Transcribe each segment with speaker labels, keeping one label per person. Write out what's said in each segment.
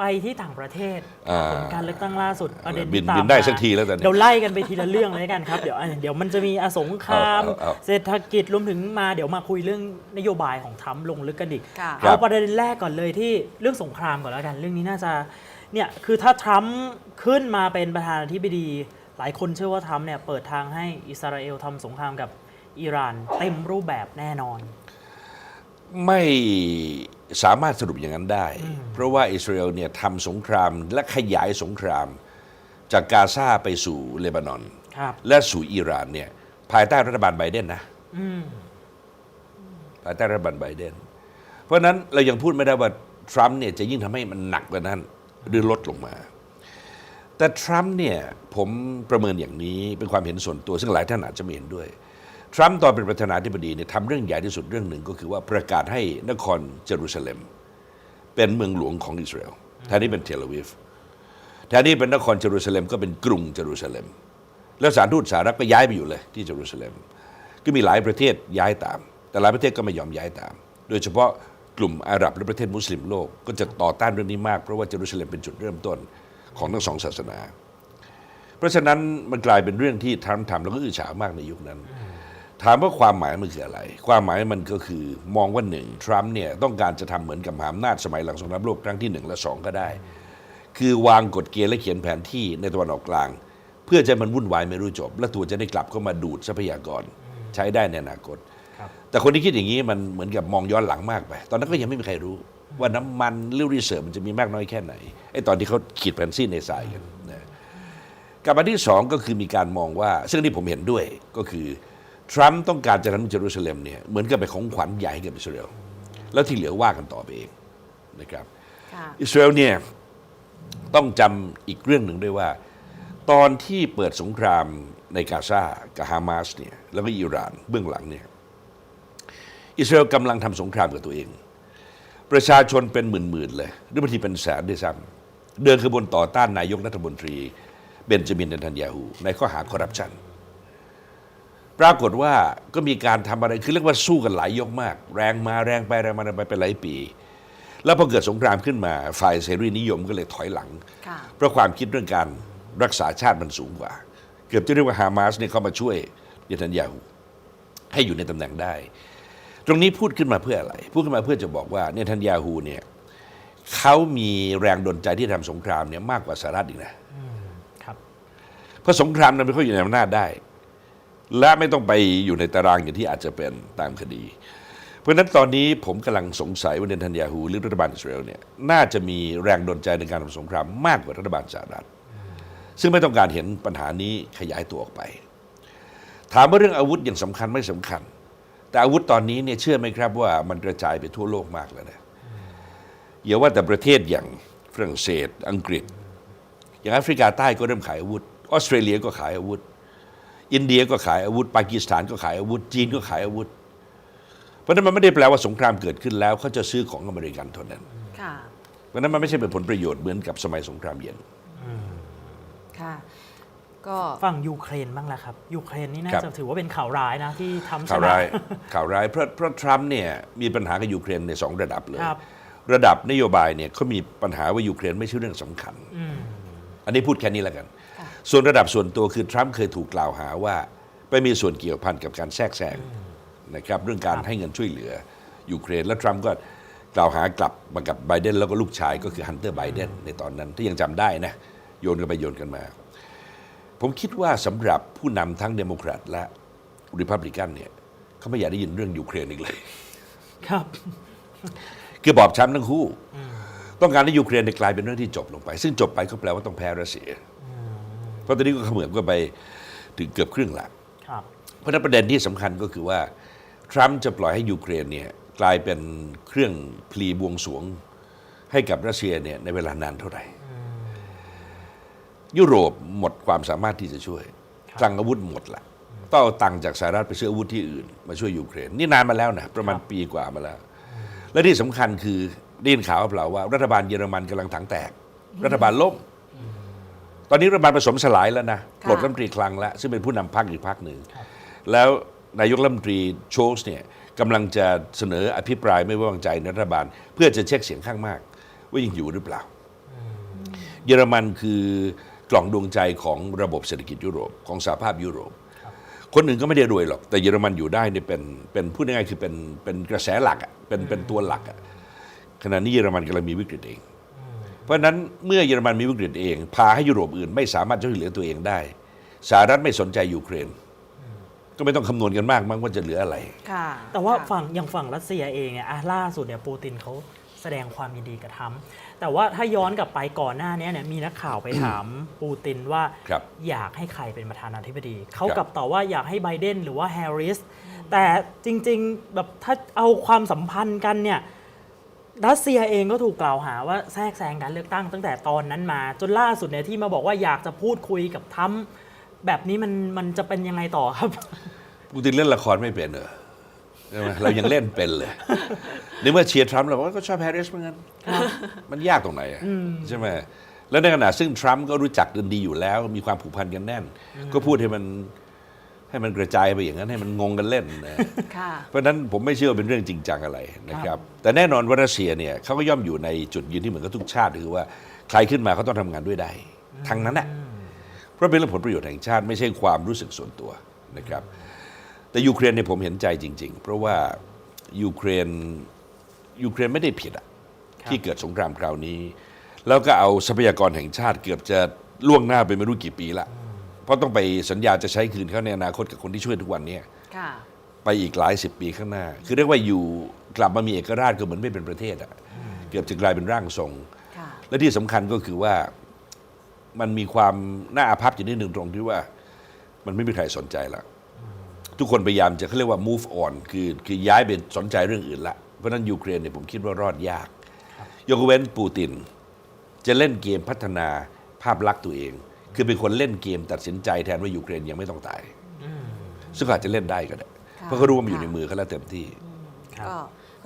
Speaker 1: ไปที่ต่างประเทศ
Speaker 2: อ่า
Speaker 1: ผลการเลือกตั้งล่าสุดประเด็น
Speaker 2: บิน
Speaker 1: ที่ตาม
Speaker 2: บินได้
Speaker 1: มา
Speaker 2: สักทีแล้วตอนนี้
Speaker 1: เดี๋ยวไล่กันไปทีละเรื่องเลยกันครับเดี๋ยวอะเดี๋ยวมันจะมีอสงคราม
Speaker 2: เอาเอาเอา
Speaker 1: เศรษฐกิจรวมถึงมาเดี๋ยวมาคุยเรื่องนโยบายของทรัมป์ลงลึกกันอีก
Speaker 3: ค่ะ
Speaker 2: ครั
Speaker 1: เอา
Speaker 2: บ
Speaker 1: ประเด็นแรกก่อนเลยที่เรื่องสงครามก่อนแล้วกัน เรื่องนี้น่าจะเนี่ยคือถ้าทรัมป์ขึ้นมาเป็นประธานาธิบดี หลายคนเชื่อว่าทรัมป์เนี่ยเปิดทางให้อิสราเอลทำสงครามกับอิหร่านเต็มรูปแบบแน่นอน
Speaker 2: ไม่ สามารถสรุปอย่างนั้นได้ เพราะว่าอิสราเอลเนี่ยทำสงครามและขยายสงคราม จากกาซาไปสู่เลบานอน
Speaker 1: ครับ
Speaker 2: และสู่อิหร่านเนี่ยภายใต้รัฐบาลไบเดนนะ
Speaker 1: อืม
Speaker 2: ภายใต้รัฐบาลไบเดน เพราะฉะนั้นเรายังพูดไม่ได้ว่าทรัมป์เนี่ยจะยิ่งทำให้มันหนักกว่านั้นหรือลดลงมา แต่ทรัมป์เนี่ยผมประเมินอย่างนี้เป็นความเห็นส่วนตัวซึ่งหลายท่านอาจจะไม่เห็นด้วย ทรัมป์ตอนเป็นประธานาธิบดีเนี่ยทำเรื่องใหญ่ที่สุดเรื่องหนึ่งก็คือว่าประกาศให้นครเยรูซาเล็ม เป็นเมืองหลวงของอิสราเอลแทนที่เป็นเทลอาวีฟแทนที่เป็นนครเยรูซาเล็มก็เป็นกรุงเยรูซาเล็ม แล้วสารทูตสหรัฐก็ย้ายไปอยู่เลยที่เยรูซาเล็ม ก็มีหลายประเทศย้ายตาม แต่หลายประเทศก็ไม่ยอมย้ายตาม โดยเฉพาะกลุ่มอาหรับและประเทศมุสลิมโลกก็จะต่อต้านเรื่องนี้มากเพราะว่าเยรูซาเล็มเป็นจุดเริ่มต้นของทั้งสองศาสนา เพราะฉะนั้นมันกลายเป็นเรื่องที่ทรัมป์ทำแล้วก็อื้อฉาวมากในยุคนั้น ถามว่าความหมายมันคืออะไร ความหมายมันก็คือมองว่าหนึ่งทรัมป์เนี่ยต้องการจะทำเหมือนกับมหาอำนาจสมัยหลังสงครามโลกครั้งที่หนึ่งและสองก็ได้ คือวางกฎเกณฑ์และเขียนแผนที่ในตะวันออกกลาง เพื่อจะให้มันวุ่นวายไม่รู้จบ และตัวจะได้กลับเข้ามาดูดทรัพยากรใช้ได้ในอนาคต
Speaker 1: ครับ
Speaker 2: แต่คนที่คิดอย่างนี้มันเหมือนกับมองย้อนหลังมากไป ตอนนั้นก็ยังไม่มีใครรู้ ว่าน้ำมันหรือรีเสิร์ฟมันจะมีมากน้อยแค่ไหนไอ้ตอนที่เขาขีดแผนที่ในทรายกันนะกับอันที่สองก็คือมีการมองว่า ซึ่งที่ผมเห็นด้วยก็คือ ทรัมป์ต้องการจะทำให้เยรูซาเล็มเนี่ยเหมือนกับเป็นของขวัญใหญ่ให้กับอิสราเอลแล้วที่เหลือว่ากันต่อไปเองนะครับ
Speaker 3: ค่ะ
Speaker 2: อิสราเอลเนี่ยต้องจำอีกเรื่องหนึ่งด้วยว่า ตอนที่เปิดสงครามในกาซากับฮามาสเนี่ยแล้วก็อิหร่านเบื้องหลังเนี่ยอิสราเอลกำลังทำสงครามกับตัวเอง ประชาชนเป็นหมื่นๆเลยหรือบางทีเป็นแสนด้วยซ้ำเดินขบวนต่อต้านนายกรัฐมนตรี เบนจามินเนทันยาฮูในข้อหาคอร์รัปชัน ปรากฏว่าก็มีการทำอะไรคือเรียกว่าสู้กันหลายยกมาก แรงมาแรงไปแรงมาแรงไปเป็นหลายปี แล้วพอเกิดสงครามขึ้นมาฝ่ายเสรีนิยมก็เลยถอยหลัง
Speaker 3: ค่ะ
Speaker 2: เพราะความคิดเรื่องการรักษาชาติมันสูงกว่า เกือบจะเรียกว่าฮามาสเนี่ยเข้ามาช่วยเนทันยาฮูให้อยู่ในตำแหน่งได้ ตรงนี้พูดขึ้นมาเพื่ออะไร พูดขึ้นมาเพื่อจะบอกว่าเนทันยาฮูเนี่ยเขามีแรงดลใจที่ทำสงครามเนี่ยมากกว่าสหรัฐอีกนะ
Speaker 1: ครับ
Speaker 2: เพราะสงครามนั้นไม่ค่อยอยู่ในอำนาจได้ และไม่ต้องไปอยู่ในตารางอย่างที่อาจจะเป็นตามคดี เพราะฉะนั้นตอนนี้ผมกำลังสงสัยว่าเนทันยาฮูหรือรัฐบาลอิสราเอลเนี่ยน่าจะมีแรงดลใจในการทำสงครามมากกว่ารัฐบาลสหรัฐซึ่งไม่ต้องการเห็นปัญหานี้ขยายตัวออกไป ถามว่าเรื่องอาวุธยังสำคัญไม่สำคัญ แต่อาวุธตอนนี้เนี่ยเชื่อไหมครับว่ามันกระจายไปทั่วโลกมากแล้วนะอย่าว่าแต่ประเทศอย่างฝรั่งเศส อังกฤษ อย่างแอฟริกาใต้ก็เริ่มขายอาวุธ ออสเตรเลียก็ขายอาวุธ อินเดียก็ขายอาวุธปากีสถานก็ขายอาวุธจีนก็ขายอาวุธ เพราะฉะนั้นมันไม่ได้แปลว่าสงครามเกิดขึ้นแล้วเขาจะซื้อของอเมริกันเท่านั้น
Speaker 3: ค่ะ
Speaker 2: เพราะฉะนั้นมันไม่ใช่เป็นผลประโยชน์เหมือนกับสมัยสงครามเย็น
Speaker 3: ค่ะก็
Speaker 1: ฝั่งยูเครนบ้างละครับยูเครนนี่น่า
Speaker 2: ครับ
Speaker 1: จะถือว่าเป็นข่าวร้ายนะที่ทำช
Speaker 2: ข่าว
Speaker 1: นะ
Speaker 2: ร้ายข่าวร้ายเพราะเพราะทรัมป์เนี่ยมีปัญหากับยูเครนในสองระดับเลย
Speaker 1: ครับ
Speaker 2: ระดับนโยบายเนี่ยเขามีปัญหาว่ายูเครนไม่ใช่เรื่องสำคัญ
Speaker 1: อืม
Speaker 2: อันนี้พูดแค่นี้แล้วกัน
Speaker 3: ค่ะ
Speaker 2: ส่วนระดับส่วนตัวคือทรัมป์เคยถูกกล่าวหาว่า ไปมีส่วนเกี่ยวพันกับการแทรกแซงนะครับเรื่องการให้เงินช่วยเหลือยูเครน แล้วทรัมป์ก็กล่าวหากลับมากับไบเดนแล้วก็ลูกชายก็คือฮันเตอร์ไบเดนในตอนนั้นที่ยังจำได้นะโยนกันไปโยนกันมา ผมคิดว่าสำหรับผู้นำทั้งเดโมแครตและริพับลิกันเนี่ยเขาไม่อยากได้ยินเรื่องยูเครนอีกเลย
Speaker 1: ครับ
Speaker 2: คือบอบช้ำทั้งคู่ ต้องการให้ยูเครนเนี่ยกลายเป็นเรื่องที่จบลงไป ซึ่งจบไปก็แปลว่าต้องแพ้รัสเซียเพ ราะตอนนี้ก็เขมือบก็ไปถึงเกือบครึ่งหลัง
Speaker 1: ครับ
Speaker 2: เพราะฉะนั้นประเด็นที่สำคัญก็คือว่า ทรัมป์จะปล่อยให้ยูเครนเนี่ยกลายเป็นเครื่องพลีบวงสรวงให้กับรัสเซียเนี่ยในเวลานานเท่าไหร่ ยุโรปหมดความสามารถที่จะช่วย
Speaker 1: ครับ
Speaker 2: คลังอาวุธหมดละต้องเอาตังค์จากสหรัฐไปซื้ออาวุธที่อื่น มาช่วยยูเครน นี่นานมาแล้วนะประมาณปีกว่ามาแล้ว และที่สำคัญคือได้ยินข่าวเปล่าว่ารัฐบาลเยอรมันกำลังถังแตก รัฐบาลล่ม ตอนนี้รัฐบาลผสมสลายแล้วนะ
Speaker 3: ค่ะ
Speaker 2: ปลดรัฐมนตรีคลังแล้วซึ่งเป็นผู้นำพรรคอีกพรรคหนึ่งแล้วนายกรัฐมนตรีโชลส์เนี่ยกำลังจะเสนออภิปรายไม่ไว้วางใจในรัฐบาล เพื่อจะเช็คเสียงข้างมาก ว่ายังอยู่หรือเปล่า เยอรมันคือกล่องดวงใจของระบบเศรษฐกิจยุโรปของสหภาพยุโรป คนอื่นก็ไม่ได้รวยหรอก แต่เยอรมันอยู่ได้เนี่ยเป็นเป็นพูดง่ายๆคือเป็นเป็นกระแสหลักอะเป็นเป็นตัวหลักอะขณะนี้เยอรมันกำลังมีวิกฤตเองเพ ราะฉะนั้นเมื่อเยอรมันมีวิกฤตเอง พาให้ยุโรปอื่นไม่สามารถช่วยเหลือตัวเองได้สหรัฐไม่สนใจยูเครน ก็ไม่ต้องคำนวณกันมากมั้งว่าจะเหลืออะไร
Speaker 3: ค่ะ
Speaker 1: แต่ว่า
Speaker 3: ค่ะ
Speaker 1: ฝั่งอย่างฝั่งรัสเซียเองเนี่ยอะล่าสุดเนี่ยปูตินเขาแสดงความยินดีกับทรัมป์แต่ว่าถ้าย้อนกลับไปก่อนหน้านี้เนี่ยมีนักข่าวไปถาม ปูตินว่า
Speaker 2: ครับ
Speaker 1: อยากให้ใครเป็นประธานาธิบดี เขา
Speaker 2: ครับ
Speaker 1: กลับตอบว่าอยากให้ไบเดนหรือว่าแฮร์ริสแต่จริงๆแบบถ้าเอาความสัมพันธ์กันเนี่ย รัสเซียเองก็ถูกกล่าวหาว่าแทรกแซงการเลือกตั้งตั้งแต่ตอนนั้นมา จนล่าสุดเนี่ยที่มาบอกว่าอยากจะพูดคุยกับทรัมป์แบบนี้มันมันจะเป็นยังไงต่อครับ
Speaker 2: ปูตินเล่นละครไม่เป็นเหรอใช่ไหมเรายังเล่นเป็นเลยในเมื่อเชียร์ทรัมป์เราก็ชอบแฮร์ริสเหมือนกันมันยากตรงไหนอะใช่ไหมแล้วในขณะซึ่งทรัมป์ก็รู้จักกันดีอยู่แล้ว มีความผูกพันกันแน่น ก็พูดให้มัน ให้มันกระจายไปอย่างนั้นให้มันงงกันเล่นนะ
Speaker 3: ค่ะ
Speaker 2: เพราะฉะนั้นผมไม่เชื่อว่าเป็นเรื่องจริงจังอะไรนะครับ แต่แน่นอนว่ารัสเซียเนี่ยเขาก็ย่อมอยู่ในจุดยืนที่เหมือนกับทุกชาติคือว่าใครขึ้นมาเขาต้องทำงานด้วยได้ทั้งนั้นแหละเพราะเป็นเรื่องผลประโยชน์แห่งชาติไม่ใช่ความรู้สึกส่วนตัวนะครับ แต่ยูเครนเนี่ยผมเห็นใจจริง ๆ เพราะว่ายูเครนยูเครนไม่ได้ผิดอะ
Speaker 1: ครับ
Speaker 2: ที่เกิดสงครามคราวนี้ แล้วก็เอาทรัพยากรแห่งชาติเกือบจะล่วงหน้าไปไม่รู้กี่ปีละเพ ราะต้องไปสัญญาจะใช้คืนเขาในอนาคตกับคนที่ช่วยทุกวันเนี้
Speaker 3: ค่ะ
Speaker 2: ไปอีกหลายสิบปีข้างหน้า คือเรียกว่าอยู่กลับมามีเอกราชก็เหมือนไม่เป็นประเทศอะเกือบจะกลายเป็นร่างทรง
Speaker 3: ค่ะ
Speaker 2: และที่สำคัญก็คือว่ามันมีความน่าอาภัพอยู่นิดหนึ่งตรงที่ว่า มันไม่มีใครสนใจละทุกคนพยายามจะเขาเรียกว่า move on คือคือย้ายไปสนใจเรื่องอื่นละ เพราะฉะนั้นยูเครนเนี่ยผมคิดว่ารอดยาก ยกเว้นปูติน จะเล่นเกมพัฒนาภาพลักษณ์ตัวเอง คือเป็นคนเล่นเกมตัดสินใจแทนว่ายูเครนยังไม่ต้องตาย ซึ่งอาจจะเล่นได้ก็ได้
Speaker 3: ค่ะ
Speaker 2: เพราะเขารู้ว่ามันอยู่
Speaker 3: ค่ะ
Speaker 2: ในมือเขาแล้วเต็มที่
Speaker 1: ครับ
Speaker 3: ก็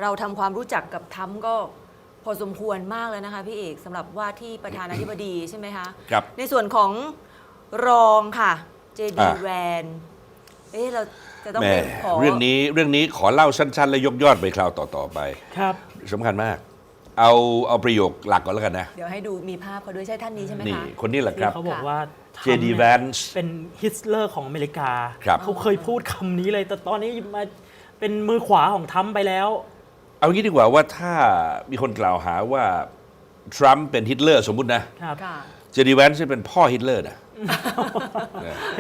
Speaker 3: เราทำความรู้จักกับทรัมป์ก็พอสมควรมากแล้วนะคะพี่เอกสำหรับว่าที่ประธานาธิบดีใช่ไหมคะ
Speaker 2: ครับ
Speaker 3: ในส่วนของรองค่ะเจดี
Speaker 2: อ่า
Speaker 3: แวนเอ๊ะเราจะต้อง
Speaker 2: แหม่
Speaker 3: ไปขอ
Speaker 2: เรื่องนี้เรื่องนี้ขอเล่าสั้น ๆ และยกยอดไปคราวต่อ ๆ ไป
Speaker 1: ครับ
Speaker 2: สำคัญมาก เอาเอาประโยคหลักก่อนแล้วกันนะ
Speaker 3: เดี๋ยวให้ดูมีภาพเขาด้วยใช่ท่านนี้ใช่ไหม
Speaker 2: นี่
Speaker 3: คะ
Speaker 2: คนนี้แหละครับ
Speaker 1: เขาบอกว่าทรัมป์
Speaker 2: JD
Speaker 1: เนี่ย
Speaker 2: Vance
Speaker 1: เป็นฮิตเลอร์ของอเมริกา
Speaker 2: ครับ
Speaker 1: เขาเคยพูดคำนี้เลย แต่ตอนนี้มาเป็นมือขวาของทรัมป์ไปแล้ว
Speaker 2: เอางี้ดีกว่าว่าถ้ามีคนกล่าวหาว่า ทรัมป์เป็นฮิตเลอร์สมมุตินะ ครับ
Speaker 3: ค่ะ
Speaker 2: เจดีแวนซ์เป็นพ่อฮิตเลอร์นะ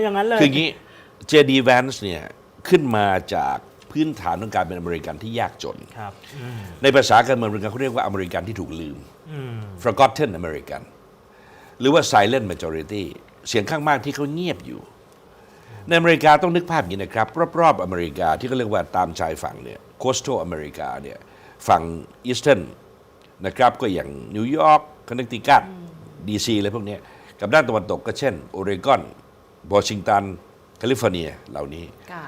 Speaker 1: อย่างนั้นเลย
Speaker 2: คืออย่างนี้ เจดีแวนซ์เนี่ย ขึ้นมาจาก พื้นฐานของการเป็นอเมริกันที่ยากจน
Speaker 1: ครับอืม
Speaker 2: ในภาษาการเมืองอเมริกันเขาเรียกว่าอเมริกันที่ถูกลืม
Speaker 1: อืม
Speaker 2: forgotten American หรือว่า silent majority เสียงข้างมากที่เขาเงียบอยู่ ในอเมริกาต้องนึกภาพอย่างนี้นะครับ รอบๆอเมริกาที่เขาเรียกว่าตามชายฝั่งเนี่ย coastal อเมริกาเนี่ย ฝั่ง eastern นะครับก็อย่างนิวยอร์กคอนเนตทิคัตดีซีอะไรพวกเนี้ยกับด้านตะวันตกก็เช่น โอเรกอนวอชิงตัน แคลิฟอร์เนียเหล่านี้
Speaker 3: ค่ะ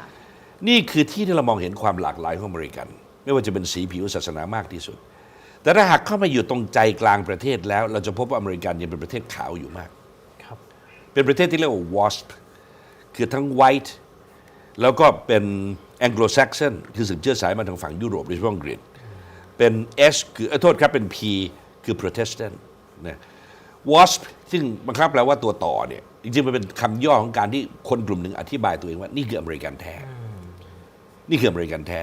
Speaker 2: นี่คือที่ที่เรามองเห็นความหลากหลายของอเมริกัน ไม่ว่าจะเป็นสีผิวศาสนามากที่สุด แต่ถ้าหากเข้ามาอยู่ตรงใจกลางประเทศแล้ว เราจะพบว่าอเมริกันยังเป็นประเทศขาวอยู่มาก
Speaker 1: ครับ
Speaker 2: เป็นประเทศที่เรียกว่า WASP คือทั้ง white แล้วก็เป็น Anglo-Saxon คือสึกเชื้อสายมาทางฝั่งยุโรปโดยเฉพาะอังกฤษเป็น S คือเอ่อโทษครับเป็น P คือ Protestant นะ WASP ซึ่งบางครั้งแปลว่าตัวต่อเนี่ยจริงๆมันเป็นคำย่อของการที่คนกลุ่มหนึ่งอธิบายตัวเองว่า นี่คืออเมริกันแท้ นี่คืออเมริกันแท้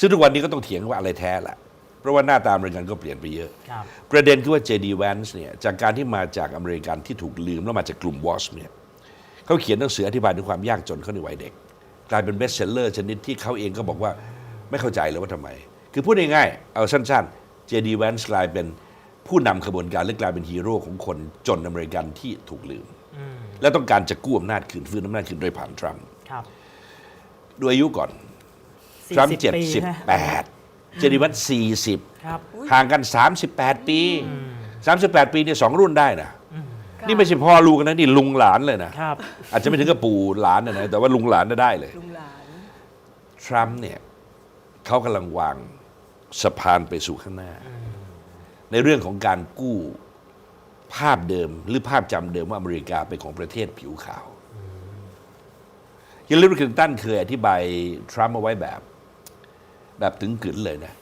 Speaker 2: ซึ่งทุกวันนี้ก็ต้องเถียงว่าอะไรแท้ละเพราะว่าหน้าตาอเมริกันก็เปลี่ยนไปเยอะ
Speaker 1: ครับ
Speaker 2: ประเด็นคือว่า JD Vance เนี่ยจากการที่มาจากอเมริกันที่ถูกลืม แล้วมาจากกลุ่ม WASP เนี่ยเขาเขียนหนังสืออธิบายถึงความยากจนเขาในวัยเด็ก กลายเป็นเบสเซลเลอร์ชนิดที่เขาเองก็บอกว่าไม่เข้าใจเลยว่าทำไม คือพูดง่ายๆเอาสั้นๆ JD Vance กลายเป็นผู้นำขบวนการหรือกลายเป็นฮีโร่ของคนจนอเมริกันที่ถูกลืมและต้องการจะกู้อำนาจคืนฟื้นอำนาจคืนโดยผ่านทรัมป์
Speaker 1: ครับ
Speaker 2: ดูอายุก่อน
Speaker 1: 40
Speaker 2: ทรัมป์เจ็ด
Speaker 1: ปี
Speaker 2: สิบ
Speaker 1: นะ
Speaker 2: แปดเจดีวันสี่สิบ
Speaker 1: ครับ
Speaker 2: ห่างกัน 38 ปี 38 ปีเนี่ยสองรุ่นได้นะ
Speaker 3: ค่ะ
Speaker 2: นี่ไม่ใช่พ่อลูกนะนี่ลุงหลานเลยนะ
Speaker 1: ครับ
Speaker 2: อาจจะไม่ถึงกับปู่หลานนะนะแต่ว่าลุงหลานน่ะได้เลย
Speaker 3: ลุงหลาน
Speaker 2: ทรัมป์เนี่ยเขากำลังวางสะพานไปสู่ข้างหน้า ในเรื่องของการกู้ภาพเดิมหรือภาพจำเดิมว่าอเมริกาเป็นของประเทศผิวขาวฮิลลารีคลินตันเคยอธิบายทรัมป์เอาไว้แบบ แบบถึงกึนเลยนะ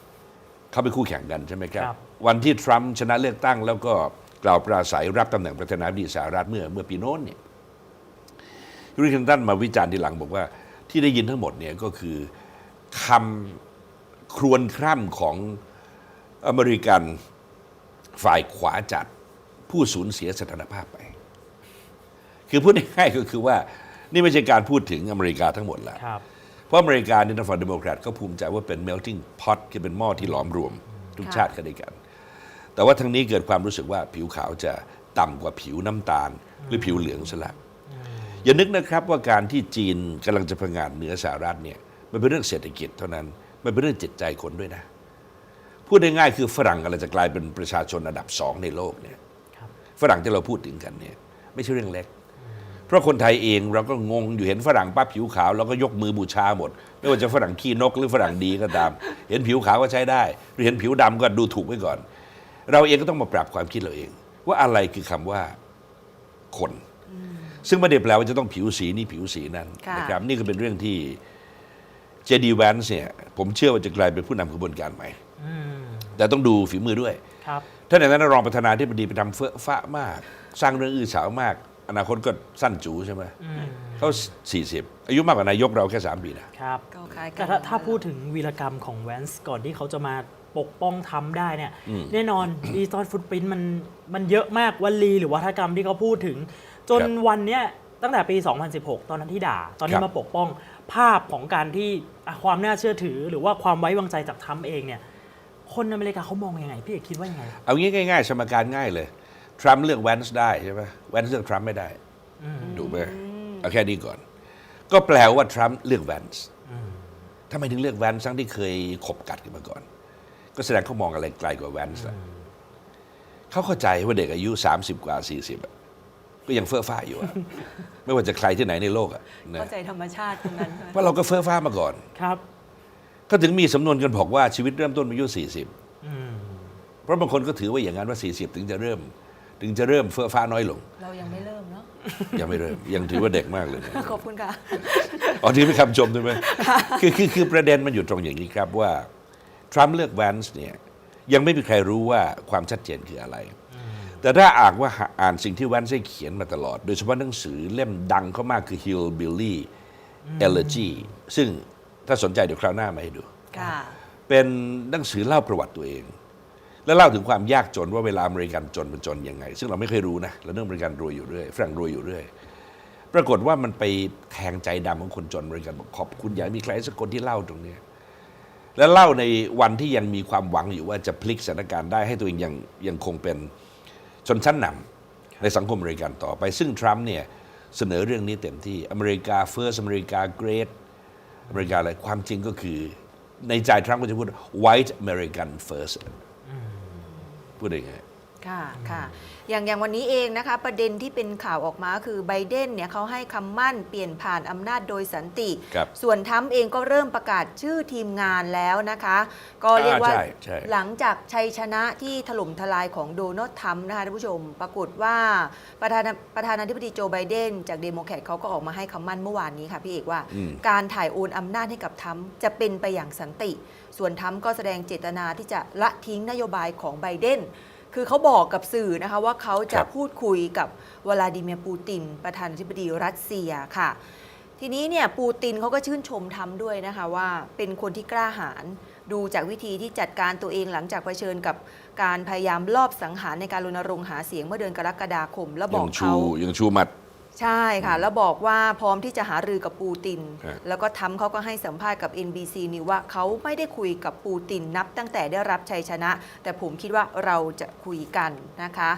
Speaker 2: เขาไปนคู่แข่งกันใช่ไหมครับ
Speaker 1: ครับ
Speaker 2: วันที่ทรัมป์ชนะเลือกตั้ง แล้วก็กล่าวปราศัยรับตำแหน่งประธานาธิบดีสหรัฐเมื่อเมื่อปีโน้นเนี่ยฮิลลารีคลินตันมาวิจารณ์ทีหลังบอกว่าที่ได้ยินทั้งหมดเนี่ยก็คือคำครวญคร่ำของอเมริกันฝ่ายขวาจัดผู้สูญเสียสถานภาพไป คือพูดง่ายๆก็คือว่านี่ไม่ใช่การพูดถึงอเมริกาทั้งหมดแล้ว
Speaker 1: ครับ
Speaker 2: เพราะอเมริกาในทางฝั่งเดโมแครตก็ภูมิใจว่าเป็น melting pot คือเป็นหม้อที่หลอมรวม ทุก
Speaker 3: ค่ะ
Speaker 2: ชาติกันด้วยกัน แต่ว่าทางนี้เกิดความรู้สึกว่าผิวขาวจะต่ำกว่าผิวน้ำตาล หรือผิวเหลืองซะละอย่านึกนะครับว่าการที่จีนกำลังจะพังงาดเหนือสหรัฐเนี่ยมันเป็นเรื่องเศรษฐกิจเท่านั้นมันเป็นเรื่องจิตใจคนด้วยนะพูดได้ง่ายคือฝรั่งกำลังจะกลายเป็นประชาชนอันดับสองในโลกเนี่ย
Speaker 1: ครับ
Speaker 2: ฝรั่งที่เราพูดถึงกันเนี่ยไม่ใช่เรื่องเล็ก เพราะคนไทยเองเราก็งงอยู่เห็นฝรั่งป้าผิวขาวเราก็ยกมือบูชาหมด ไม่ว่าจะฝรั่งขี้นกหรือฝรั่งดีก็ตาม เห็นผิวขาวก็ใช้ได้หรือเห็นผิวดำก็ดูถูกไว้ก่อน เราเองก็ต้องมาปรับความคิดเราเอง ว่าอะไรคือคำว่าคน ซึ่งไม่ได้แปลว่าจะต้องผิวสีนี่ผิวสีนั้น
Speaker 3: ค่ะ
Speaker 2: นะครับนี่ก็เป็นเรื่องที่เจดีแวนส์เนี่ยผมเชื่อว่าจะกลายเป็นผู้นำกระบวนการใหม่
Speaker 1: อืม
Speaker 2: แต่ต้องดูฝีมือด้วย
Speaker 1: ครับ
Speaker 2: ท่านในนั้นรองประธานาธิบดีไปทำเฟ้อฟ้ามาก สร้างเรื่องอื้อฉาวมาก อนาคตก็สั้นจูใช่ไหม
Speaker 1: อืม
Speaker 2: เขาสี่สิบอายุมากกว่านายกเราแค่สามปีนะ
Speaker 1: ครับ
Speaker 3: ก็คล้ายกั
Speaker 1: แต่ถ้าถ้าพูดถึงวีรกรรมของแวนส์ก่อนที่เขาจะมาปกป้องทำได้เนี่ย
Speaker 2: อืม
Speaker 1: แน่นอนดิจิตอลฟุตปรินมันมันเยอะมากวลีหรือวัฒกรรมที่เขาพูดถึง จน
Speaker 2: ครับ
Speaker 1: วันเนี้ยตั้งแต่ปี 2016 ตอนนั้นที่ด่า ตอน
Speaker 2: ค
Speaker 1: นี้
Speaker 2: รับ
Speaker 1: มาปกป้องภาพของการที่อะความน่าเชื่อถือ หรือว่าความไว้วางใจจากทรัมป์เองเนี่ย คนอเมริกาเขามองยังไง พี่เอกคิดว่ายังไง
Speaker 2: เอางี้ง่าย ๆ สมการง่ายเลย ทรัมป์เลือกแวนส์ได้ใช่ไหมแวนส์เลือกทรัมป์ไม่ได้ถูกไหมเอาแค่นี้ก่อน ก็แปลว่าทรัมป์เลือกแวนส์ทำไมถึงเลือกแวนส์ทั้งที่เคยขบกัดกันมาก่อน ก็แสดงเขามองอะไรไกลกว่าแวนส์ละเขาเข้าใจว่าเด็กอายุ 30 กว่า 40อะก็ยังเฟ้อฟ้าอยู่อะไม่ว่าจะใครที่ไหนในโลกอะนะ
Speaker 3: เข้าใจธรรมชาติตรงนั้น
Speaker 2: เพราะเราก็เฟ้อฟ้ามาก่อน
Speaker 1: ครับ
Speaker 2: ก็ถึงมีสำนวนกันบอกว่าชีวิตเริ่มต้นอายุ 40
Speaker 1: อืม
Speaker 2: เพราะบางคนก็ถือว่าอย่างนั้นว่า 40 ถึงจะเริ่ม ถึงจะเริ่มเฟ้อฟ้าน้อยลง
Speaker 3: เรายังไม่เริ่มเนาะ
Speaker 2: ยังไม่เริ่มยังถือว่าเด็กมากเลยนะ
Speaker 3: ขอบคุณค่ะ
Speaker 2: อ๋อที่เป็นคำชมใช่ไหมคือคือคือประเด็นมันอยู่ตรงอย่างนี้ครับว่าทรัมป์เลือกแวนส์เนี่ยยังไม่มีใครรู้ว่าความชัดเจนคืออะไร แต่ถ้าอ่านว่าอ่านสิ่งที่แวนส์ได้เขียนมาตลอด โดยเฉพาะหนังสือเล่มดังเขามากคือ Hillbilly Elegy ซึ่งถ้าสนใจเดี๋ยวคราวหน้ามาให้ดู
Speaker 3: ค่ะ
Speaker 2: เป็นหนังสือเล่าประวัติตัวเอง และเล่าถึงความยากจนว่าเวลาอเมริกันจนมันจนยังไง ซึ่งเราไม่เคยรู้นะเราเรื่องอเมริกันรวยอยู่เรื่อยฝรั่งรวยอยู่เรื่อยปรากฏว่ามันไปแทงใจดำของคนจนอเมริกันบอกขอบคุณอยากมีใครสักคนที่เล่าตรงนี้และเล่าในวันที่ยังมีความหวังอยู่ว่าจะพลิกสถานการณ์ได้ให้ตัวเองยังยังคงเป็นชนชั้นนำในสังคมอเมริกันต่อไป ซึ่งทรัมป์เนี่ยเสนอเรื่องนี้เต็มที่อเมริกาเฟิร์สอเมริกาเกรดอเมริกาอะไรความจริงก็คือในใจทรัมป์ก็จะพูด white American first พูดได้ไง
Speaker 3: ค่ะค่ะ อย่างอย่างวันนี้เองนะคะ ประเด็นที่เป็นข่าวออกมาคือไบเดนเนี่ยเขาให้คำมั่นเปลี่ยนผ่านอำนาจโดยสันติ
Speaker 2: ครับ
Speaker 3: ส่วนทรัมป์เองก็เริ่มประกาศชื่อทีมงานแล้วนะคะ ก็เรียกว่า
Speaker 2: อ่าใช่ใช่
Speaker 3: หลังจากชัยชนะที่ถล่มทลายของโดนัลด์ทรัมป์นะคะท่านผู้ชม ปรากฏว่าประธานาประธานาธิบดีโจไบเดน จากเดโมแครตเขาก็ออกมาให้คำมั่นเมื่อวานนี้ค่ะพี่เอกว่า
Speaker 2: อืม
Speaker 3: การถ่ายโอนอำนาจให้กับทรัมป์จะเป็นไปอย่างสันติ ส่วนทรัมป์ก็แสดงเจตนาที่จะละทิ้งนโยบายของไบเดน คือเขาบอกกับสื่อนะคะว่าเขาจะ
Speaker 2: ครับ
Speaker 3: พูดคุยกับวลาดิเมียร์ปูติน ประธานาธิบดีรัสเซียค่ะ ทีนี้เนี่ยปูตินเขาก็ชื่นชมทำด้วยนะคะว่าเป็นคนที่กล้าหาญดูจากวิธีที่จัดการตัวเองหลังจากเผชิญกับการพยายามลอบสังหารในการรณรงค์หาเสียงเมื่อเดือนกรกฎาคม แล้วบ
Speaker 2: ยั
Speaker 3: อก
Speaker 2: งชู
Speaker 3: เขา
Speaker 2: ยังชูหมัด
Speaker 3: ใช่ค่ะ แล้วบอกว่าพร้อมที่จะหารือกับปูติน
Speaker 2: ฮะ
Speaker 3: แล้วก็ทำเขาก็ให้สัมภาษณ์กับ NBC นิวว่าเขาไม่ได้คุยกับปูตินนับตั้งแต่ได้รับชัยชนะ แต่ผมคิดว่าเราจะคุยกันนะคะ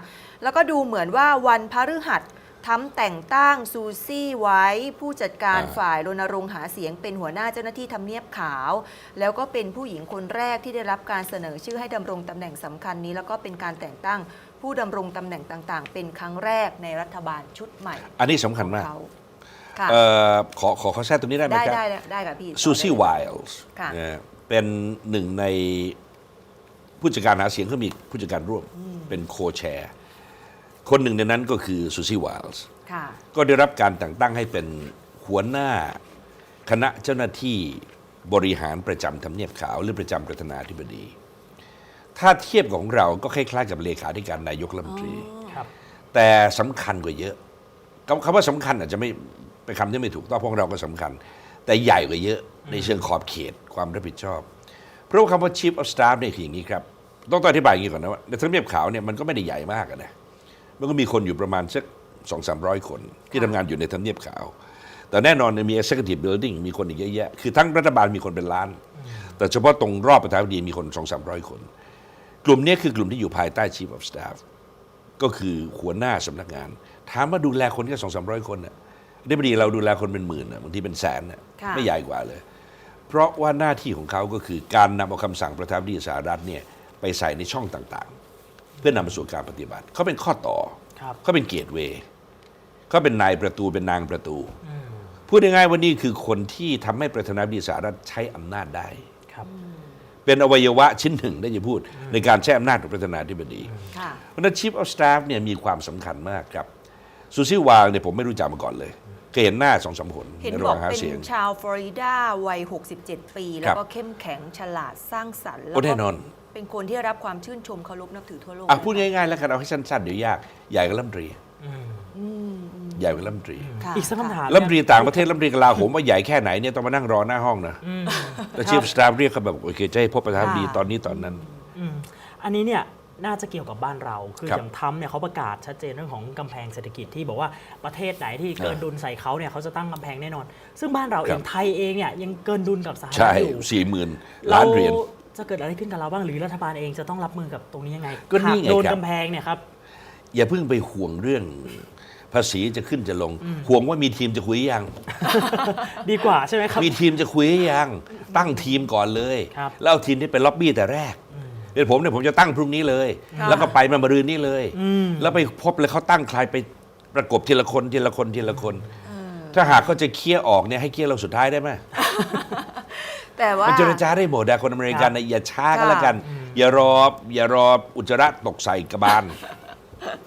Speaker 3: แล้วก็ดูเหมือนว่าวันพฤหัสทำแต่งตั้งซูซี่ไว้ ผู้จัดการ
Speaker 2: อ่า
Speaker 3: ฝ่ายรณรงค์หาเสียงเป็นหัวหน้าเจ้าหน้าที่ทำเนียบขาว แล้วก็เป็นผู้หญิงคนแรกที่ได้รับการเสนอชื่อให้ดำรงตำแหน่งสำคัญนี้ แล้วก็เป็นการแต่งตั้ง ผู้ดำรงตำแหน่งต่างๆ เป็นครั้งแรกในรัฐบาลชุดใหม่
Speaker 2: อันนี้สำคัญมาก
Speaker 3: ของเขค่ะ
Speaker 2: เอ่อขอขอขอแทรกตรงนี้ได้ไหม
Speaker 3: ได้
Speaker 2: ครับ
Speaker 3: ได้ได้ได้ค่ะพี่
Speaker 2: ซูซี่
Speaker 3: ต่อ
Speaker 2: ไว
Speaker 3: ได้เลย
Speaker 2: ลส์
Speaker 3: ค่ะ
Speaker 2: เป็นหนึ่งในผู้จัดการหาเสียงเขามีผู้จัดการร่วมเป็นโคแชร์คนหนึ่งในนั้นก็คือซูซี่ไวลส์
Speaker 3: ค่ะ
Speaker 2: ก็ได้รับการแต่งตั้งให้เป็นหัวหน้า คณะเจ้าหน้าที่บริหารประจำทำเนียบขาว หรือประจำประธานาธิบดี ถ้าเทียบกับของเราก็คล้ายๆกับเลขาธิการนายกรัฐมนตรี
Speaker 1: ครับ
Speaker 2: แต่สำคัญกว่าเยอะคำคำว่าสำคัญอาจจะไม่เป็นคำที่ไม่ถูกต้องเพราะเราก็สำคัญ แต่ใหญ่กว่าเยอะในเชิงขอบเขตความรับผิดชอบ เพราะว่าคำว่า chief of staff เนี่ยคืออย่างนี้ครับ ต้องต้องอธิบายอย่างนี้ก่อนนะว่าในทำเนียบขาวเนี่ยมันก็ไม่ได้ใหญ่มากอะนะมันก็มีคนอยู่ประมาณสักสองสามร้อยคน ที่ทำงานอยู่ในทำเนียบขาว แต่แน่นอนเนี่ยมี executive building มีคนอีกเยอะแยะ คือทั้งรัฐบาลมีคนเป็นล้าน แต่เฉพาะตรงรอบประธานาธิบดีมีคนสองสามร้อยคน กลุ่มเนี้ยคือกลุ่มที่อยู่ภายใต้ chief of staff ก็คือหัวหน้าสำนักงาน ถามว่าดูแลคนแค่สองสามร้อยคนน่ะได้พอดีเราดูแลคนเป็นหมื่นน่ะบางทีเป็นแสนน่ะ
Speaker 3: ค่ะ
Speaker 2: ไม่ใหญ่กว่าเลย เพราะว่าหน้าที่ของเขาก็คือการนำเอาคำสั่งประธานาธิบดีสหรัฐเนี่ยไปใส่ในช่องต่างๆ เพื่อนำมาสู่การปฏิบัติ เขาเป็นข้อต่อ
Speaker 1: ครับ
Speaker 2: เขาเป็นเกตเวย์เขาเป็นนายประตูเป็นนางประตูพูดง่ายๆว่านี่คือคนที่ทำให้ประธานาธิบดีสหรัฐใช้อำนาจได้
Speaker 1: ครับ
Speaker 2: เป็นอวัยวะชิ้นหนึ่งได้จะพูด ในการใช้อำนาจของประธานาธิบดี
Speaker 3: ค่ะ
Speaker 2: เพราะฉะนั้น Chief of Staff เนี่ยมีความสำคัญมากครับซูซี่วางเนี่ยผมไม่รู้จักมาก่อนเลยเคยเห็นหน้าสองสามคน
Speaker 3: เห็น
Speaker 2: ใน
Speaker 3: บ
Speaker 2: ระห
Speaker 3: อก
Speaker 2: ว่างหา
Speaker 3: เป็น
Speaker 2: เสียง
Speaker 3: ชาวฟลอริดาวัย 67 ปี แล้วก็เข้มแข็งฉลาดสร้างสรรค์แล้ว
Speaker 2: โอ้แน่
Speaker 3: ก็
Speaker 2: นอน
Speaker 3: เป็นคนที่รับความชื่นชมเคารพนับถือทั่วโลก
Speaker 2: อะพูดง่ายๆแล้วกันเอาให้สั้นๆเดี๋ยวยากใหญ่กว่ารัฐมนตรี
Speaker 1: อืม
Speaker 3: อืมอืม
Speaker 2: ใหญ่กว่ารัฐมนตรี
Speaker 3: ค่ะ
Speaker 1: อีกสักคำถาม
Speaker 2: รัฐมนตรีต่างประเทศรัฐมนตรีกลาโหมว่าใหญ่แค่ไหนเนี่ยต้องมานั่งรอหน้าห้องนะ
Speaker 1: อืม
Speaker 2: แล้ว Chief of Staff เรียกเขาแบบโอเคจะให้พบประธานาธิบดี
Speaker 3: ค่ะ
Speaker 2: ตอนนี้ตอนนั้น
Speaker 1: อืมอันนี้เนี่ยน่าจะเกี่ยวกับบ้านเรา คือ
Speaker 2: ครับ
Speaker 1: อย่างทรัมป์เนี่ยเขาประกาศชัดเจนเรื่องของกำแพงเศรษฐกิจที่บอกว่าประเทศไหนที่เกิน
Speaker 2: อ่า
Speaker 1: ดุลใส่เขาเนี่ยเขาจะตั้งกำแพงแน่นอน ซึ่งบ้านเรา
Speaker 2: ค
Speaker 1: เอ
Speaker 2: รับ
Speaker 1: งไทยเองเนี่ยยังเกินดุลกับสหรั
Speaker 2: ใช่
Speaker 1: ฐอยู่
Speaker 2: สี่หมื่น
Speaker 1: เรา
Speaker 2: ล้านเหรียญ
Speaker 1: จะเกิดอะไรขึ้นกับเราบ้างหรือรัฐบาลเองจะต้องรับมือกับตรงนี้ยังไง
Speaker 2: ก็นี่ไง
Speaker 1: หาโดน
Speaker 2: ครับ
Speaker 1: กำแพงเนี่ยครับ
Speaker 2: อย่าเพิ่งไปห่วงเรื่อง ภาษีจะขึ้นจะลง ห่วงว่ามีทีมจะคุยยัง
Speaker 1: ดีกว่าใช่ไหมครับ
Speaker 2: มีทีมจะคุยยัง ตั้งทีมก่อนเลย
Speaker 1: ครับ
Speaker 2: แล้วเอาทีมที่เป็นล็อบบี้แต่แรกเดี๋ยวผมเนี่ยผมจะตั้งพรุ่งนี้เลย
Speaker 3: ค่ะ
Speaker 2: แล้วก็ไปมาบรืนนี้เลย
Speaker 1: อืม
Speaker 2: แล้วไปพบเลยเขาตั้งใครไปประกบทีละคนทีละคนทีละคน ถ้าหากเขาจะเคลียร์ออกเนี่ยให้เคลียร์เราสุดท้ายได้ไหม
Speaker 3: แต่ว่า
Speaker 2: มันเจรจาได้หมดอะคนอเมริกันนะอย่าช้ากัน
Speaker 3: ค่ะ
Speaker 2: แล้วกัน อย่ารออย่ารออุจจาระตกใส่กระบาล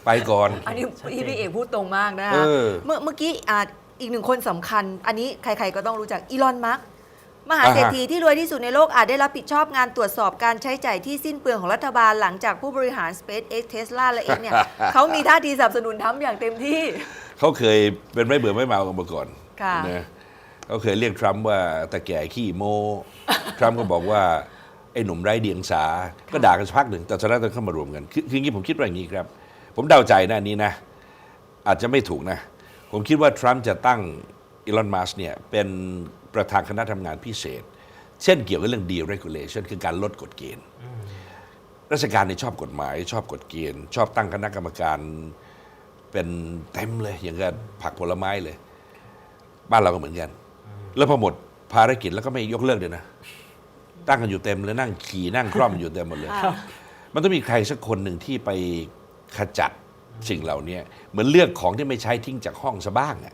Speaker 2: ไปก่อน
Speaker 3: อันนี้
Speaker 1: ชัดเจน
Speaker 3: พี่พี่เอกพูดตรงมากนะ
Speaker 2: เอ
Speaker 3: คะ
Speaker 2: อ
Speaker 3: เมื่อเมื่อกี้อะอีกหนึ่งคนสำคัญ อันนี้ใครๆก็ต้องรู้จักอีลอนมัสก์มหาเศรษฐีที่รวยที่สุดในโลกอาจได้รับผิดชอบงานตรวจสอบการใช้จ่ายที่สิ้นเปลืองของรัฐบาลหลังจากผู้บริหาร SpaceX Tesla และเองเนี่ย เขามีท่าทีสนับสนุนทำอย่างเต็มที่
Speaker 2: เขาเคยเป็นไม่เบื่อไม่เมากันมาก่อน
Speaker 3: ค่ะ
Speaker 2: นะเขาเคยเรียกทรัมป์ว่าตะแก่ขี้โม ทรัมป์ก็บอกว่า ไอ้หนุ่มไร้เดียงสา ก็ด่ากันสักพักหนึ่งแต่สุดท้ายต้องเข้ามารวมกัน คือคืออย่างนี้ผมคิดว่าอย่างนี้ครับ ผมเดาใจนะอันนี้นะ อาจจะไม่ถูกนะ ผมคิดว่าทรัมป์จะตั้งอีลอนมัสเนี่ยเป็นประธานคณะทำงานพิเศษ เช่นเกี่ยวกับเรื่อง deregulation คือการลดกฎเกณฑ์ราชการเนี่ยชอบกฎหมาย ชอบกฎเกณฑ์ ชอบตั้งคณะกรรมการเป็นเต็มเลย อย่างกับผักผลไม้เลย บ้านเราก็เหมือนกัน แล้วพอหมดภารกิจแล้วก็ไม่ยกเลิกเลยนะ ตั้งกันอยู่เต็มเลยนั่งขี่นั่งคล่อมอยู่เต็มหมดเลย
Speaker 3: ครับ
Speaker 2: มันต้องมีใครสักคนหนึ่งที่ไป ขจัดสิ่งเหล่านี้เหมือนเลือกของที่ไม่ใช้ทิ้งจากห้องซะบ้างอะ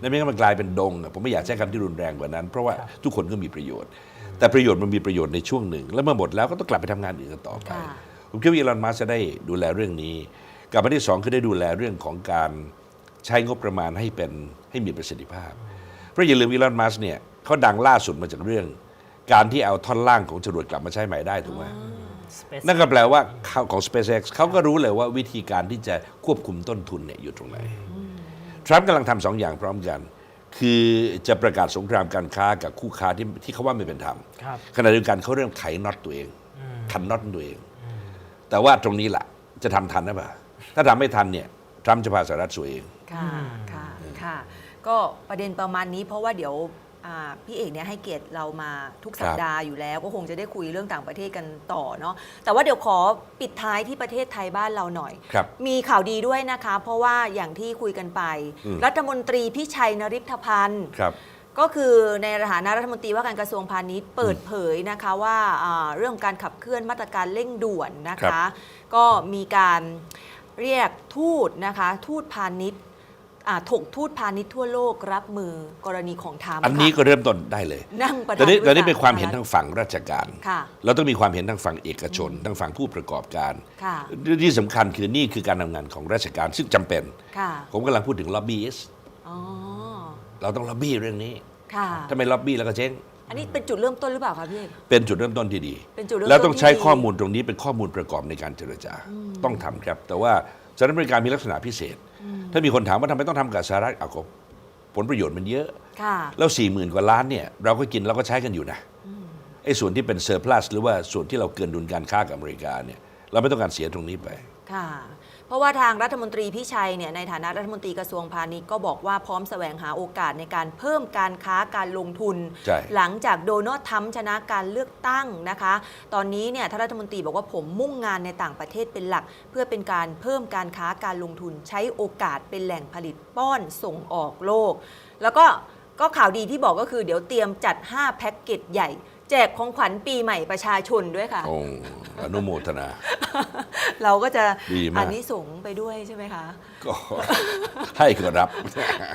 Speaker 2: นั่นไม่งั้นมันกลายเป็นดงอะผมไม่อยากใช้คำที่รุนแรงกว่านั้น เพราะว่าทุกคนก็มีประโยชน์ แต่ประโยชน์มันมีประโยชน์ในช่วงหนึ่ง แล้วเมื่อหมดแล้วก็ต้องกลับไปทำงานอื่นกันต่อไป
Speaker 3: ค่ะ
Speaker 2: ผมคิดว่าอีลอนมัสก์จะได้ดูแลเรื่องนี้กับอันที่สองคือได้ดูแลเรื่องของการใช้งบประมาณให้เป็นให้มีประสิทธิภาพ เพราะอย่าลืมอีลอนมัสก์เนี่ยเขาดังล่าสุดมาจากเรื่อง การที่เอาท่อนล่างของจรวดกลับมาใช้ใหม่ได้ถูกไหม
Speaker 1: Space
Speaker 2: นั่นก็แปลว่าเขาของ SpaceX เขาก็รู้เลยว่าวิธีการที่จะควบคุมต้นทุนเนี่ยอยู่ตรงไหน ทรัมป์กำลังทำสองอย่างพร้อมกัน คือจะประกาศสงครามการค้ากับคู่ค้าที่ที่เขาว่าไม่เป็นธรรม
Speaker 1: ครับ
Speaker 2: ขณะเดียวกันเขาเริ่มไขน็อตตัวเองทันน็อตตัวเอง แต่ว่าตรงนี้แหละจะทำทันหรือเปล่าถ้าทำไม่ทันเนี่ยทรัมป์จะพาสหรัฐสวยเอง
Speaker 3: ค่ะ ค่ะ ค่ะ ก็ประเด็นประมาณนี้เพราะว่าเดี๋ยว อ่าพี่เอกเนี่ยให้เกียรติเรามาทุกสัปดาห์อยู่แล้ว ก็คงจะได้คุยเรื่องต่างประเทศกันต่อเนาะแต่ว่าเดี๋ยวขอปิดท้ายที่ประเทศไทยบ้านเราหน่อย
Speaker 2: ครับ
Speaker 3: มีข่าวดีด้วยนะคะ เพราะว่าอย่างที่คุยกันไป
Speaker 2: อืม
Speaker 3: รัฐมนตรีพิชัยนริพพันธ์
Speaker 2: ครับ
Speaker 3: ก็คือในฐานะรัฐมนตรีว่าการกระทรวงพาณิชย์เปิดเผยนะคะว่าอ่าเรื่องของการขับเคลื่อนมาตรการเร่งด่วนนะ
Speaker 2: ครั
Speaker 3: คะ
Speaker 2: บ
Speaker 3: ก็มีการเรียกทูตนะคะ ทูตพาณิชย์อ่า ถกทูตพาณิชย์ทั่วโลกรับมือกรณีของทาม
Speaker 2: อันนี้ก็เริ่มต้นได้เลย
Speaker 3: นั่งประ
Speaker 2: ตอนนี้
Speaker 3: ธา
Speaker 2: ตอนนี้เป็น
Speaker 3: วิส
Speaker 2: ความเห็นทางฝั่งราชการ
Speaker 3: ค่ะ
Speaker 2: เราต้องมีความเห็นทางฝั่งเอกชนทางฝั่งผู้ประกอบการ
Speaker 3: ค่ะ
Speaker 2: ที่สำคัญคือนี่คือการทำงานของราชการซึ่งจำเป็น
Speaker 3: ค่ะ
Speaker 2: ผมกำลังพูดถึงล็อบบี้
Speaker 3: อ๋อ
Speaker 2: เราต้องล็อบบี้เรื่องนี้
Speaker 3: ค่ะ
Speaker 2: ถ้าไม่ล็อบบี้แล้วก็เจ๊ง
Speaker 3: อันนี้เป็นจุดเริ่มต้นหรือเปล่าคะพี่เอก
Speaker 2: เป็นจุดเริ่มต้นที่ดี
Speaker 3: เป็นจุดเริ่มต้น
Speaker 2: แล้วต้องใช้
Speaker 3: ที่ดี
Speaker 2: ข้อมูลตรงนี้เป็นข้อมูลประกอบในการเจรจา ต้องทำครับ แต่ว่าสหรัฐอเมริกามีลักษณะพิเศษ ถ้ามีคนถามว่าทำไมต้องทำกับสหรัฐเอาก็ผลประโยชน์มันเยอะ
Speaker 3: ค่ะ
Speaker 2: แล้ว4ี่หมื่นกว่าล้านเนี่ยเราก็กินเราก็ใช้กันอยู่นะไอ้ส่วนที่เป็นเซอร์พลัสหรือว่าส่วนที่เราเกินดุลการค้ากับอเมริกาเนี่ยเราไม่ต้องการเสียตรงนี้ไป
Speaker 3: ค่ะ เพราะว่าทางรัฐมนตรีพิชัยเนี่ยในฐานะรัฐมนตรีกระทรวงพาณิชย์ก็บอกว่าพร้อมแสวงหาโอกาสในการเพิ่มการค้าการลงทุน
Speaker 2: ใช่
Speaker 3: หลังจากโดนัลด์ทรัมป์ชนะการเลือกตั้งนะคะ ตอนนี้เนี่ยท่านรัฐมนตรีบอกว่าผมมุ่งงานในต่างประเทศเป็นหลัก เพื่อเป็นการเพิ่มการค้าการลงทุนใช้โอกาสเป็นแหล่งผลิตป้อนส่งออกโลก แล้วก็ก็ข่าวดีที่บอกก็คือเดี๋ยวเตรียมจัด 5 แพ็กเกจใหญ่ แจกของขวัญปีใหม่ประชาชนด้วยค่ะ
Speaker 2: โอ้อนุโมทนา
Speaker 3: เราก็จะ
Speaker 2: ดีมาก
Speaker 3: อันนี้สงส์ไปด้วยใช่ไหมคะ
Speaker 2: ก็ให้ก็รับ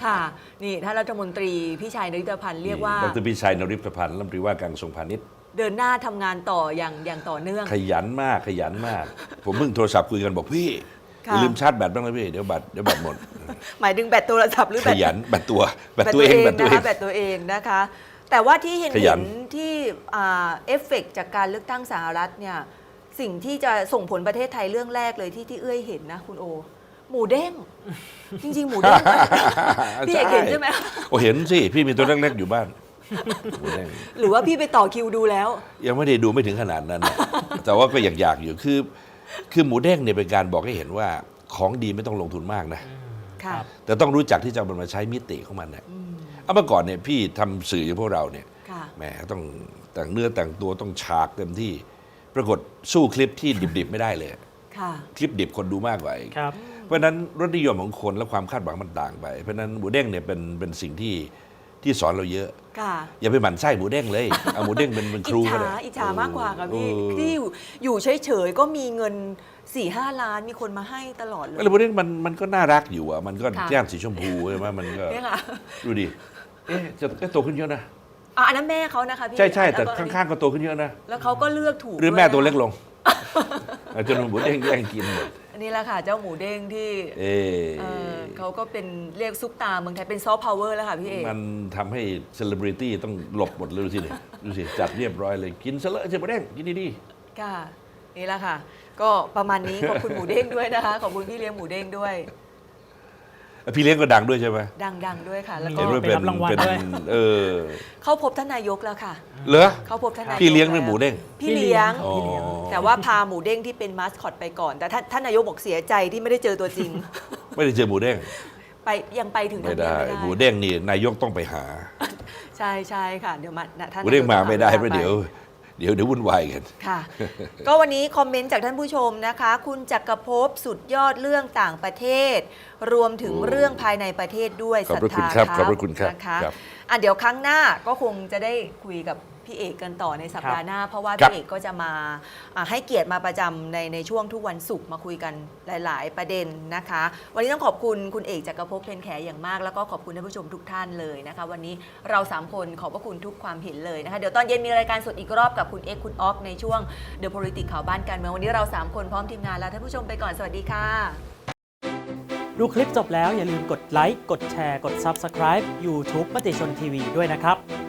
Speaker 3: ค่ะ นี่ท่านรัฐมนตรีพี่ชัยนริตพันธ์เรียกว่า
Speaker 2: ดรพิชัยนริพพันธ์รัฐมนตรีว่าการกระทรวงพาณิชย์
Speaker 3: เดินหน้าทำงานต่ออย่างอย่างต่อเนื่อง
Speaker 2: ขยันมากขยันมาก ผมเพิ่งโทรศัพท์คุยกันบอกพี่
Speaker 3: ค่ะ
Speaker 2: อย่าลืมชาร์จแบตบ้างนะพี่เดี๋ยวแบตเดี๋ยวแบตหมด
Speaker 3: หมายถึงแบตโทรศัพท์หรือ
Speaker 2: ข
Speaker 3: แบต
Speaker 2: ยันแบตตัวแบตตัวเองแบตตัว
Speaker 3: นะ
Speaker 2: เอ
Speaker 3: คะ
Speaker 2: ง
Speaker 3: แบตตัวเองนะคะ แต่ว่าที่เห็น
Speaker 2: ขยั
Speaker 3: เห็
Speaker 2: น
Speaker 3: น ที่อ่าเอฟเฟกต์จากการเลือกตั้งสหรัฐเนี่ยสิ่งที่จะส่งผลประเทศไทยเรื่องแรกเลยที่ที่เอื้อยเห็นนะคุณโอ หมูเด้ง จริง ๆ หมูเด้งนะพี่เอกเห็นใช่ไหม
Speaker 2: โอ้เห็นสิ พี่มีตัวเล็กๆอยู่บ้านโอ้แน่
Speaker 3: หรือว่าพี่ไปต่อคิวดูแล้ว
Speaker 2: ยังไม่ได้ดูไม่ถึงขนาดนั้นนะแต่ว่าก็อยากอยากๆอยู่คือ คือหมูเด้งเนี่ยเป็นการบอกให้เห็นว่าของดีไม่ต้องลงทุนมากนะ
Speaker 3: ค่ะ
Speaker 1: ครับ
Speaker 2: แต่ต้องรู้จักที่จะเอามันมาใช้มิติของมันนะ
Speaker 3: อืม
Speaker 2: เอาเมื่อก่อนเนี่ยพี่ทำสื่ออย่างพวกเราเนี่ย
Speaker 3: ค่ะ
Speaker 2: แหมต้องแต่งเนื้อแต่งตัวต้องฉากเต็มที่ ปรากฏสู้คลิปที่ดิบๆไม่ได้เลย
Speaker 3: ค่ะ
Speaker 2: คลิปดิบคนดูมากกว่าอีก
Speaker 1: ครับ
Speaker 2: เพราะฉะนั้นรสนิยมของคนและความคาดหวังมันต่างไป เพราะฉะนั้นหมูเด้งเนี่ยเป็นเป็นสิ่งที่ที่สอนเราเยอะ
Speaker 3: ค่ะ
Speaker 2: อย่าไปหมั่นไส้หมูเด้งเลย เอาหมูเด้งเป็นเป็นค
Speaker 3: อิ
Speaker 2: รู
Speaker 3: จ
Speaker 2: ก็
Speaker 3: ฉา
Speaker 2: ได้
Speaker 3: อิจฉามากกว่าค่ะพี่
Speaker 2: เออ
Speaker 3: ที่อยู่อยู่เฉยๆก็มีเงิน4ี่ห้าล้านมีคนมาให้ตลอดเลย
Speaker 2: แล้วหมูเด้งมันมันก็น่ารักอยู่อะ มันก็
Speaker 3: ค่ะ
Speaker 2: แก้มสีชมพูใช่ไหมมันก็
Speaker 3: เนี่ยค่ะ
Speaker 2: ดูดิ เอ๊ะจะจะโตขึ้นเยอะนะ
Speaker 3: อะอันนั้นแม่เขานะคะพี่
Speaker 2: ใช่ใช่แต่
Speaker 3: ล้วก็
Speaker 2: ข้างๆก็โตขึ้นเยอะนะ
Speaker 3: แล้วเขาก็เลือกถูก
Speaker 2: หรือแม่
Speaker 3: ด้วยนะคะ
Speaker 2: ตัวเล็กลงอาจจะโดนหมูเด้งแย่งกินหมด
Speaker 3: อันนี้แหละค่ะ เจ้าหมูเด้งที่
Speaker 2: เอ๊ะ
Speaker 3: เออเขาก็เป็นเรียกซุปตาเมืองไทยเป็นซอฟต์พาวเวอร์แล้วค่ะพี่เอก
Speaker 2: มันทำให้เซเลบริตี้ต้องหลบหมดเลยดูสิเนี่ยดูสิจัดเรียบร้อยเลยกินซะเลยเจ้าหมูเด้งกินดีๆ
Speaker 3: ค่ะนี่แหละค่ะ ก็ประมาณนี้ขอบคุณหมูเด้งด้วยนะคะ ขอบคุณพี่เลี้ยงหมูเด้งด้วย
Speaker 2: พี่เลี้ยงก็ดังด้วยใช่ไหม
Speaker 3: ดังๆด้วยค่ะ แล้ว
Speaker 1: มี
Speaker 3: ก็
Speaker 2: เห็นว่า
Speaker 1: ไป
Speaker 2: เป็น
Speaker 1: รับรางวัล
Speaker 2: เป็น
Speaker 1: ด้วย
Speaker 2: เออ
Speaker 3: เข้าพบท่านนายกแล้วค่ะ
Speaker 2: เหรอ
Speaker 3: เข้าพบท่านนายก
Speaker 2: พี่เลี้ยงหรือ
Speaker 3: แว
Speaker 2: หมูเด้ง
Speaker 3: พี่เลี้ยง
Speaker 2: อ๋อ
Speaker 3: แต่ว่าพาหมูเด้งที่เป็นมาสคอตไปก่อน แต่ท่านท่านนายกบอกเสียใจที่ไม่ได้เจอตัวจริง
Speaker 2: ไม่ได้เจอหมูเด้ง
Speaker 3: ไปยังไปถึง
Speaker 2: ไม่
Speaker 3: ทำเนีย
Speaker 2: ได้
Speaker 3: บไม่ได้
Speaker 2: หมูเด้งนี่นายกต้องไปหา
Speaker 3: ใช่ใช่ค่ะ เดี๋ยวมาท่าน
Speaker 2: หมูเด้งมาไม่ได้
Speaker 3: นยก
Speaker 2: เพราะ
Speaker 3: พ
Speaker 2: เดี๋ยว เดี๋ยวเดี๋ยววุ่นวายกัน
Speaker 3: ค่ะ ก็วันนี้คอมเมนต์จากท่านผู้ชมนะคะ คุณจักรภพสุดยอดเรื่องต่างประเทศ รวมถึง
Speaker 2: โอ้
Speaker 3: เรื่องภายในประเทศด้วย
Speaker 2: ขอบพระ
Speaker 3: ศรัทธา
Speaker 2: คุณครับ
Speaker 3: ครับ
Speaker 2: ขอบพระคุณครับ
Speaker 3: นะคะ
Speaker 2: ครับ
Speaker 3: อะเดี๋ยวครั้งหน้าก็คงจะได้คุยกับ พี่เอกกันต่อในสัปดาห์หน้า เพราะว่า
Speaker 2: ครับ
Speaker 3: พี่เอกก็จะมาอะให้เกียรติมาประจำในในช่วงทุกวันศุกร์มาคุยกันหลาย ๆ ประเด็นนะคะ วันนี้ต้องขอบคุณคุณเอกจักรภพเพนแขอย่างมาก แล้วก็ขอบคุณท่านผู้ชมทุกท่านเลยนะคะ วันนี้เราสามคนขอบพระคุณทุกความเห็นเลยนะคะเดี๋ยวตอนเย็นมีรายการสดอีกรอบกับคุณเอกคุณออฟในช่วง The Politics ข่าวบ้านการเมืองวันนี้เราสามคนพร้อมทีมงานแล้วท่านผู้ชมไปก่อนสวัสดีค่ะ
Speaker 1: ดูคลิปจบแล้วอย่าลืมกดไลค์ กดแชร์ กด Subscribe YouTube มติชนทีวีด้วยนะครับ